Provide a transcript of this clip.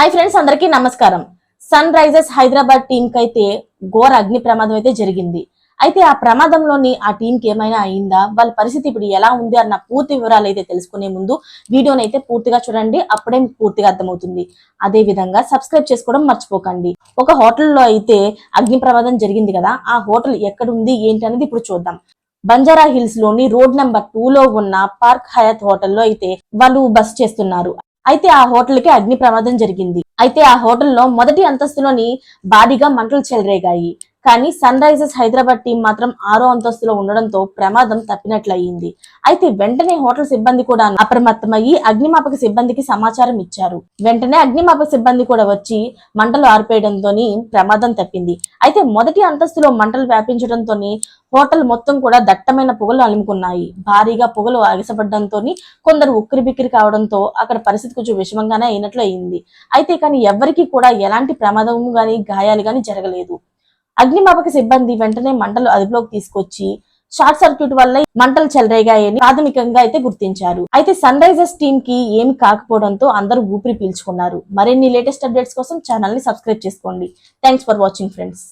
Hi friends అందరికీ నమస్కారం. Sun Risers Hyderabad team కి అయితే ఘోర అగ్ని ప్రమాదం అయితే జరిగింది. అయితే ఆ ప్రమాదంలోని ఆ టీం కి ఏమైనా అయిందా? వాళ్ళ పరిస్థితి ఇప్పుడు ఎలా ఉంది అన్న పూర్తి వివరాలు అయితే తెలుసుకునే ముందు వీడియోని అయితే పూర్తిగా చూడండి అప్పుడే మీకు పూర్తిగా అర్థమవుతుంది. అదే విధంగా సబ్స్క్రైబ్ చేసుకోవడం మర్చిపోకండి. ఒక హోటల్లో అయితే అగ్ని ప్రమాదం జరిగింది కదా ఆ హోటల్ ఎక్కడ ఉంది ఏంటి అనేది ఇప్పుడు చూద్దాం. బంజారా హిల్స్లోని రోడ్ నెంబర్ టూ లో ఉన్న పార్క్ హయాత్ హోటల్లో అయితే వాళ్ళు బస్ చేస్తున్నారు. అయితే ఆ హోటల్కి అగ్ని ప్రమాదం జరిగింది. అయితే ఆ హోటల్లో మొదటి అంతస్తులోని భారీగా మంటలు చెలరేగాయి. కానీ సన్ రైజర్స్ హైదరాబాద్ టీం మాత్రం ఆరో అంతస్తులో ఉండడంతో ప్రమాదం తప్పినట్లయింది. అయితే వెంటనే హోటల్ సిబ్బంది కూడా అప్రమత్తమయ్యి అగ్నిమాపక సిబ్బందికి సమాచారం ఇచ్చారు. వెంటనే అగ్నిమాపక సిబ్బంది కూడా వచ్చి మంటలు ఆర్పేయడంతో ప్రమాదం తప్పింది. అయితే మొదటి అంతస్తులో మంటలు వ్యాపించడంతో హోటల్ మొత్తం కూడా దట్టమైన పొగలు అలుముకున్నాయి. భారీగా పొగలు అగసపడడంతో కొందరు ఉక్కిరి బిక్కిరి కావడంతో అక్కడ పరిస్థితి కొంచెం విషమంగానే అయినట్లు అయింది అయితే కానీ ఎవ్వరికీ కూడా ఎలాంటి ప్రమాదం గాని గాయాలు గాని జరగలేదు. అగ్నిమాపక సిబ్బంది వెంటనే మంటలు అదుపులోకి తీసుకొచ్చి షార్ట్ సర్క్యూట్ వల్ల మంటలు చెలరేగాయని ప్రాథమికంగా అయితే గుర్తించారు. అయితే సన్ రైజర్స్ టీమ్కి ఏమి కాకపోవడంతో అందరూ ఊపిరి పీల్చుకున్నారు. మరిన్ని లేటెస్ట్ అప్డేట్స్ కోసం ఛానల్ని సబ్స్క్రైబ్ చేసుకోండి. Thanks for watching friends.